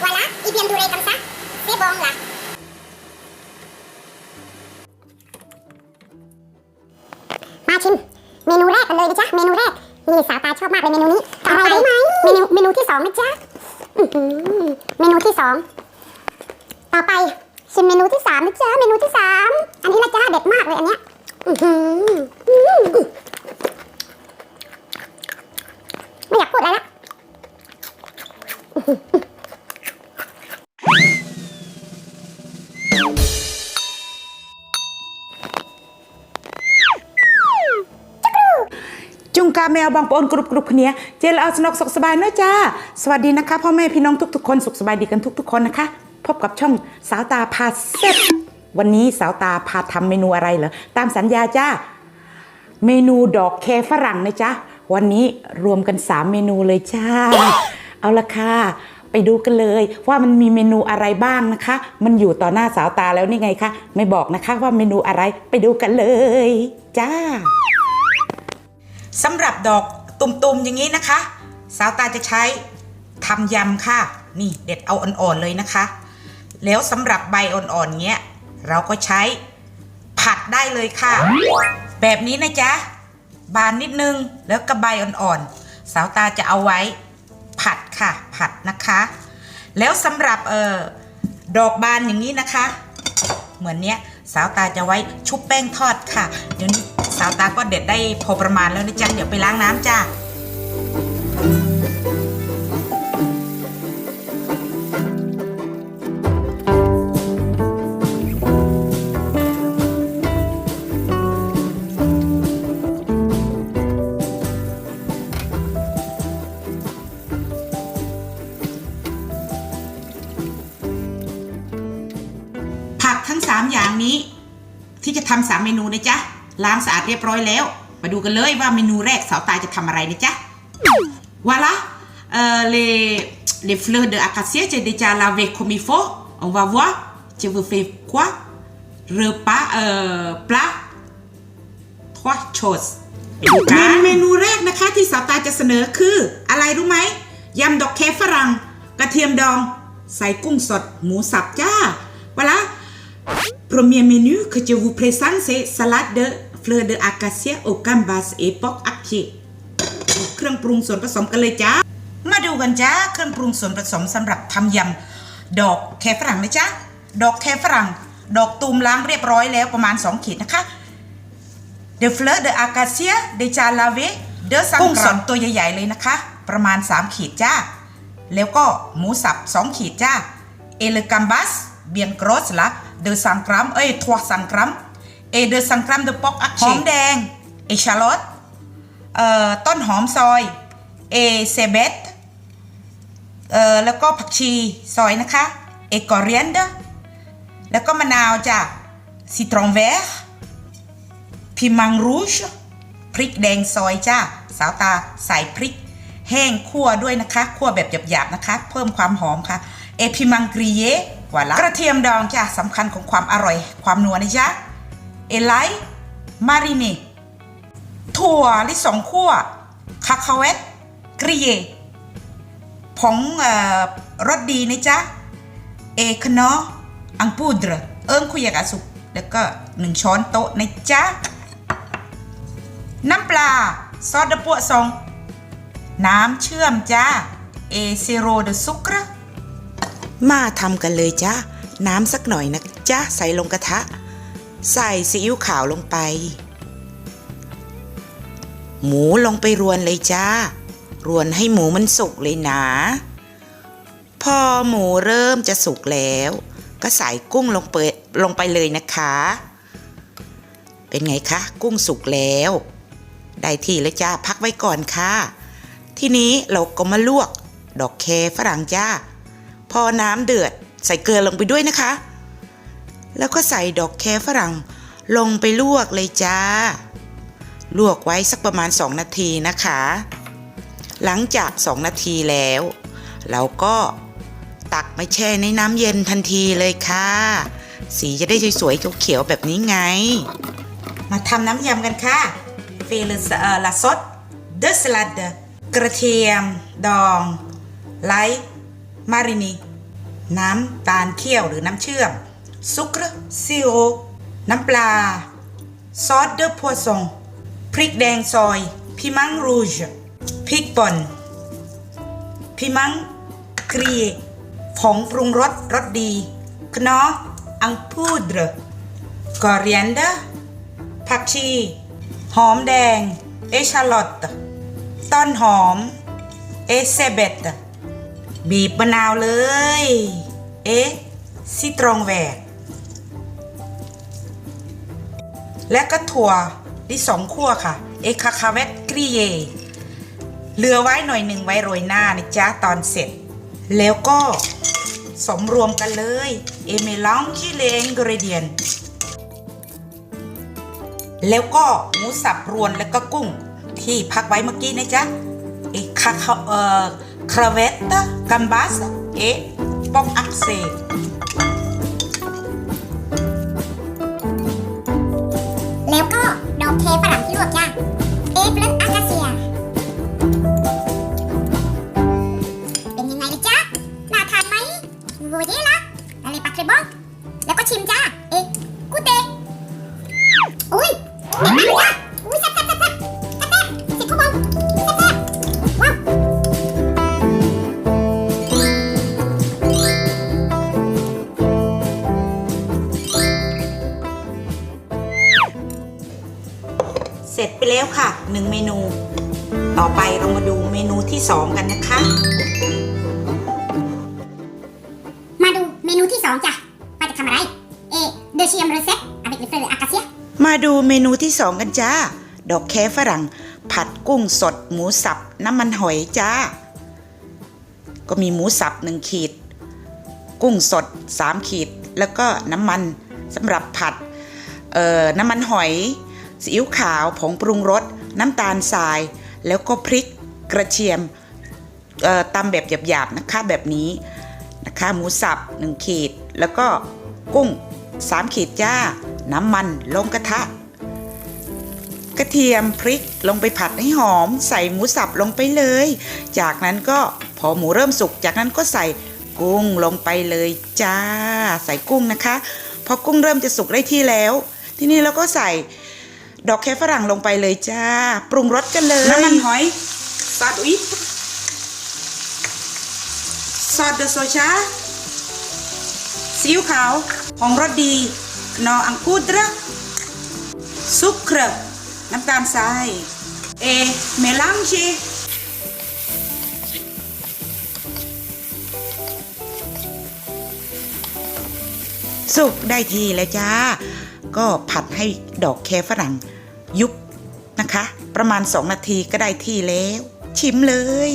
Voilà, ils viennent durer comme ça. C'est bon là. มาชิม เมนูแรกกันเลยนะจ๊ะ เมนูแรก นี่สาวตาชอบมากเลยเมนูนี้อะไรไหมเมนูเมนูที่สองนะจ๊ะอื้อหือเมนูที่สอง ต่อไปชิมเมนูที่สามนะจ๊ะ เมนูที่สาม อันนี้นะจ๊ะเด็ดมากเลยอันเนี้ย อื้อหือ วบางปอนกรุบกรุบเนี้ยเจลเอาสนกสุขสบายเนะจ้า สวัสดีนะคะพ่อแม่พี่น้องทุกๆคนสุขสบายดีกันทุก ๆ คนนะคะ พบกับช่องสาวตาพาเซ็ตวันนี้สาวตาพาทำเมนูอะไรเหรอตามสัญญาจ้า เมนูดอกแคฝรั่งนะจ๊ะวันนี้รวมกัน 3 เมนูเลยจ้า เอาละค่ะไปดูกันเลยว่ามันมีเมนูอะไรบ้างนะคะ มันอยู่ต่อหน้าสาวตาแล้วนี่ไงคะ ไม่บอกนะคะว่าเมนูอะไรไปดูกันเลย จ้า สำหรับดอกตุ่มๆอย่างนี้นะคะ สาวตาจะใช้ทำยำค่ะ นี่เด็ดเอาอ่อนๆเลยนะคะ แล้วสำหรับใบอ่อนๆเงี้ย เราก็ใช้ผัดได้เลยค่ะ แบบนี้นะจ๊ะ บานนิดนึงแล้วก็ใบอ่อนๆ สาวตาจะเอาไว้ผัดค่ะ ผัดนะคะ แล้วสำหรับเอ่อดอกบานอย่างนี้นะคะ เหมือนเนี้ย สาวตาจะไว้ชุบแป้งทอดค่ะ เดี๋ยวนี้สาวตาก็เด็ดได้พอประมาณแล้วนะจ๊ะ เดี๋ยวไปล้างน้ำจ้า ทั้ง 3 อย่างนี้ ที่จะทำสามเมนูนะจ๊ะล้างสะอาดเรียบร้อยแล้ว มาดูกันเลยว่าเมนูแรกสาวตายจะทำอะไรนะจ๊ะ Voilà, euh, les, les fleurs de acacia, j'ai déjà lavé comme il faut. On va voir. Je vous fais quoi Repas, euh, plat, trois choses. เมนูแรกนะคะที่สาวตายจะเสนอคืออะไรรู้ไหมยำดอกแคฝรั่ง กระเทียมดอง ใส่กุ้งสด หมูสับจ้า voilà premier menu que je vous présente c'est salade de fleurs de acacia au gambas et porc haché เครื่องปรุงส่วนผสมกันเลยจ้า มาดูกันจ้า เครื่องปรุงส่วนผสมสำหรับทำยำดอกแคฝรั่งนะจ๊ะ ดอกแคฝรั่ง ดอกตูมล้างเรียบร้อยแล้วประมาณ 2 ขีดนะคะ de fleur de acacia déjà lavé 2กุ้งสดตัวใหญ่ๆเลยนะคะ ประมาณ 3 ขีดจ้า แล้วก็หมูสับ 2 ขีดจ้า et le gambas bien gros là 200 grammes เอ้ย300 grammes et 200 grammes de porc haché หอมแดง et shallot เอ่อต้นหอมซอย et cebet เอ่อแล้วก็ผักชีซอยนะคะ et coriandre แล้วก็มะนาวจ้ะ citron vert พิมังรูชพริกแดงซอยจ้าสาวตาใส่พริก แห้งคั่วด้วยนะคะคั่วแบบหยาบๆนะคะ เพิ่มความหอมค่ะ เอพิมังกรีเย่ก ว่าละกระเทียมดองจ้าสำคัญของความอร่อย ความนัวนะจ๊ะเอไลมาริเนถั่วลิสงคั่วคาคาเวตกรีเยผงรสดีนะจ๊ะเอคโนอังปูดรเอิงคุยกาสุกแล้วก็หนึ่งช้อนโต๊ะนะจ๊ะน้ำปลา ซอสดะปัวซอง น้ำเชื่อมจ้า เอเซโรเดซุกระ มาทำกันเลยจ้าน้ำสักหน่อยนะจ้าใส่ลงกระทะ ใส่ซีอิ๊วขาวลงไป หมูลงไปรวนเลยจ้ารวนให้หมูมันสุกเลยนะ พอหมูเริ่มจะสุกแล้ว ก็ใส่กุ้งลงไปลงไปเลยนะคะ เป็นไงคะ กุ้งสุกแล้ว ได้ที่แล้วจ้าพักไว้ก่อนค่ะ ทีนี้เราก็มาลวก ดอกแคฝรั่งจ้า พอน้ำเดือดใส่เกลือลงไปด้วยนะคะ แล้วก็ใส่ดอกแคฝรั่งลงไปลวกเลยจ้า ลวกไว้สักประมาณ 2 นาทีนะคะ หลังจาก 2 นาทีแล้ว เราก็ตักมาแช่ในน้ำเย็นทันทีเลยค่ะ สีจะได้สวยๆเขียวๆแบบนี้ไง มาทำน้ำยำกันค่ะเฟลลาซดเดสลัดกระเทียม ดองไลท์ มารินีน้ำตาลเคี่ยวหรือน้ำเชื่อมซุกรซีโอน้ำปลา ซอสเดอพัวซงพริกแดงซอย พิมังรูจพริกป่นพิมังกรีผงปรุงรสรสดีขนออังพูดรกอเรียนเดอผักชี หอมแดง เอชาลอตต้นหอม เอเซเบต บีบมะนาวเลย เอ๊ะซิตรองแหวร์และก็ถั่วที่สองขั้วค่ะ เอคาคาเวตกรีเยเหลือไว้หน่อยหนึ่งไว้โรยหน้านะจ๊ะตอนเสร็จ แล้วก็สมรวมกันเลย เอเมลองชิเลงกรเดียน แล้วก็หมูสับรวนแล้วก็กุ้งที่พักไว้เมื่อกี้นะจ๊ะ เอคาคาเอ่อ คราเว แล้วค่ะหนึ่งเมนู ต่อไปเรามาดูเมนูที่สองกันนะคะ มาดูเมนูที่สองจ้ะว่าจะทำอะไร เอเดชิมเรเซ็ต avec les fleurs d'acacia มาดูเมนูที่สองกันจ้า ดอกแคฝรั่ง ผัดกุ้งสด หมูสับ น้ำมันหอยจ้า ก็มีหมูสับหนึ่งขีด กุ้งสดสามขีด แล้วก็น้ำมันสำหรับผัดเอ่อน้ำมันหอย ซีอิ๊วขาวผงปรุงรส น้ำตาลทราย แล้วก็พริกกระเทียมตำแบบหยาบๆนะคะแบบนี้นะคะหมูสับหนึ่งขีด แล้วก็กุ้งสามขีดจ้า น้ำมันลงกระทะ กระเทียมพริกลงไปผัดให้หอม ใส่หมูสับลงไปเลย จากนั้นก็พอหมูเริ่มสุก จากนั้นก็ใส่กุ้งลงไปเลยจ้า ใส่กุ้งนะคะ พอกุ้งเริ่มจะสุกได้ที่แล้ว ทีนี้เราก็ใส่ ดอกแคฝรั่งลงไปเลยจ้า ปรุงรสกันเลยน้ำมันหอยซอสอุ๊ยซอสเดอโซชาซีอิ๊วขาวของรสดี นออังกูดระซุกเกอร์น้ำตาลทราย เอ เมลังชีสุกได้ทีแล้วจ้า ก็ผัดให้ดอกแคฝรั่ง ยุบนะคะ ประมาณ 2 นาทีก็ได้ที่แล้ว ชิมเลย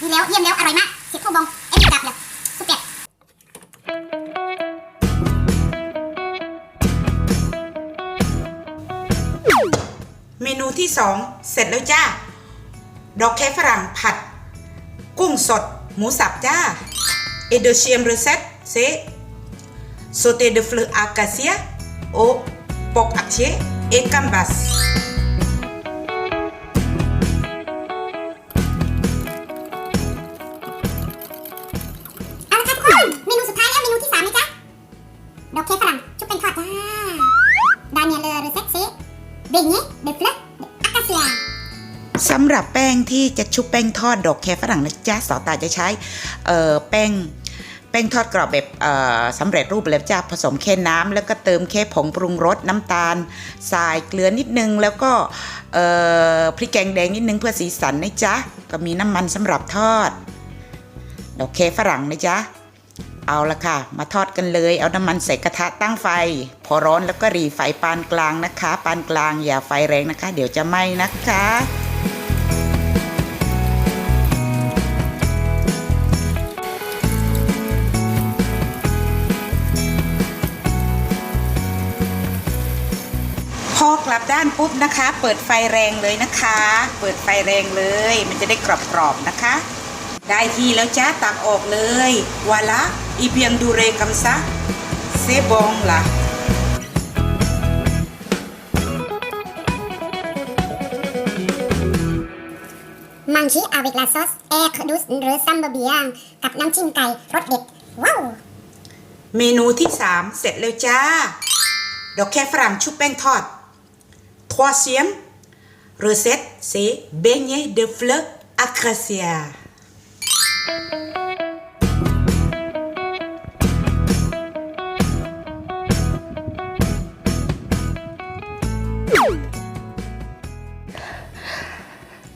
ดีแล้วเยี่ยมแล้ว อร่อยมากสิคู่บองเอ็มจับเลยสุดเด็ดเมนูที่สองเสร็จแล้วจ้า ดอกแคฝรั่งผัด กุ้งสด หมูสับจ้า et deuxième recette c'est sauté de fleurs acacia au porc haché et gambas เอาละค่ะทุกคนเมนูสุดท้ายแล้วเมนูที่สามนะจ๊ะดอกเคฝรั่งชุบเป็นทอดจ้าดาเนียเลอเรเซ็ตเซ เบเน่เดฟเลออากาเซียสำหรับแป้งที่จะชุบแป้งทอดดอกแคฝรั่งนะจ๊ะสาวตาจะใช้เอ่อแป้งแป้งทอดกรอบแบบเอ่อ สำเร็จรูปแล้วจ้าผสมแค่น้ำแล้วก็เติมแค่ผงปรุงรสน้ำตาลทรายเกลือนิดนึง แล้วก็พริกแกงแดงนิดนึงเพื่อสีสันนะจ๊ะก็มีน้ำมันสำหรับทอดดอกแคฝรั่งนะจ๊ะเอาละค่ะ มาทอดกันเลย เอาน้ำมันใส่กระทะตั้งไฟ พอร้อนแล้วก็รีไฟปานกลางนะคะ ปานกลางอย่าไฟแรงนะคะ เดี๋ยวจะไหม้นะคะ ลับด้านปุ๊บนะคะ เปิดไฟแรงเลยนะคะ เปิดไฟแรงเลย มันจะได้กรอบๆนะคะ ได้ที่แล้วจ้าตักออกเลยวาละอีเพียงดูเรกัมซะเซบองล่ะมมังชีอาวิกลาซอสแอร์ดูสหรือซัมเบอร์เบียง กับน้ำจิ้มไก่รสเด็ด ว้าว เมนูที่ 3 เสร็จแล้วจ้าดอกแคฝรั่งชุบแป้งทอด Troisième recette c'est beignet de fleurs acacia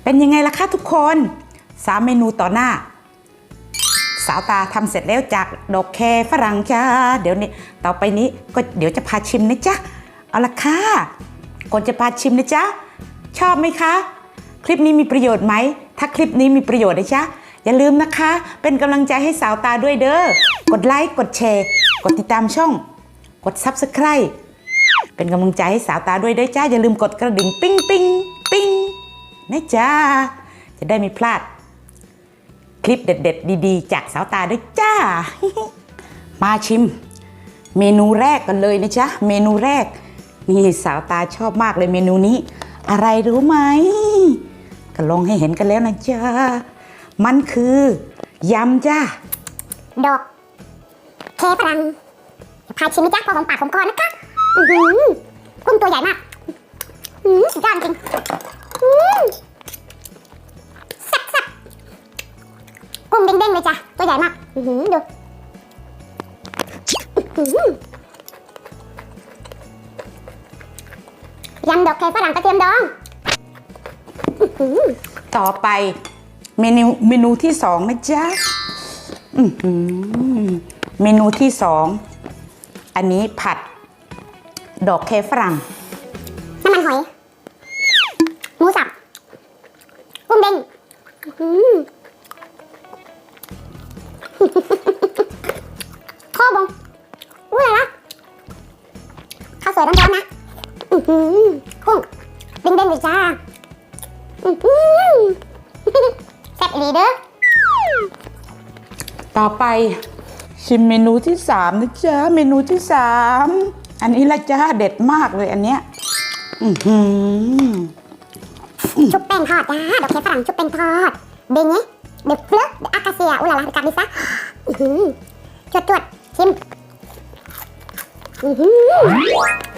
เป็นยังไงล่ะคะทุกคนสามเมนูต่อหน้า สาวตาทำเสร็จแล้วจากดอกแคฝรั่งจ้า เดี๋ยวนี้ต่อไปนี้ก็เดี๋ยวจะพาชิมนะจ๊ะ เอาละค่ะ ก่อนจะพาชิมนะจ๊ะ ชอบไหมคะ คลิปนี้มีประโยชน์ไหม ถ้าคลิปนี้มีประโยชน์นะจ๊ะ อย่าลืมนะคะ เป็นกำลังใจให้สาวตาด้วยเด้อ กดไลค์ กดแชร์ กดติดตามช่อง กด Subscribe เป็นกำลังใจให้สาวตาด้วยเด้อจ้า อย่าลืมกดกระดิ่งปิ้งปิ้งปิ้งนะจ๊ะ จะได้ไม่พลาด คลิปเด็ด ๆ ดีๆ จากสาวตาด้วยจ้า มาชิม เมนูแรกกันเลยนะจ๊ะ เมนูแรก นี่สาวตาชอบมากเลยเมนูนี้ อะไรรู้ไหม ก็ลองให้เห็นกันแล้วนะจ๊ะ มันคือยำจ้าดอกเคฝรั่งพาชิมจ๊ะพอของปากของคอนะคะอือหือกุ้งตัวใหญ่มากอือสุดยอดจริงอือแซ่บกุ้งเด้งๆเลยจ้ะตัวใหญ่มากอือหือดูอื้อ ยำดอกเคฝรั่งกระเทียมดองอื้อหือต่อไปเมนูเมนูที่สองนะจ๊ะอื้อหือเมนูที่สอง อันนี้ผัด ดอกแคฝรั่ง น้ำมันหอย หมูสับกุ้งเด้งอื้อหือข้อบงอุ้ยอะไรนะข้าวสวยร้อนๆนะ อือหือกุ้งเด้งๆเลยจ้าอือหือแซ่บอีหลีเด้อต่อไปชิมเมนูที่สามนะจ๊ะเมนูที่สามอันนี้ละจ้าเด็ดมากเลยอันเนี้ยอื้อหือชุบแป้งทอดจ้าดอกเคฝรั่งชุบแป้งทอดเบเน่เดฟเฟลเดอากาเซียอุลาลากับลิซ่าอือหือจวดจวดๆชิม อือหือ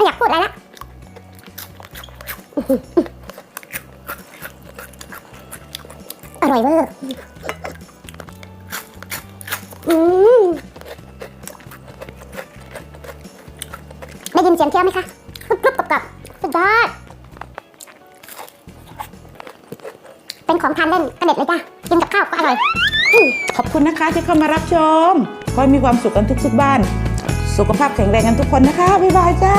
ไม่อยากพูดอะไรละอร่อยเวอร์อืมได้ยินเสียงเคี้ยวไหมคะกรุบกรุบกรอบกรอบสุดยอดเป็นของทานเล่นกระเด็ดเลยจ้ะกินกับข้าวก็อร่อย ขอบคุณนะคะที่เข้ามารับชม ขอให้มีความสุขกันทุกๆบ้าน สุขภาพแข็งแรงกันทุกคนนะคะ บ๊ายบายจ้า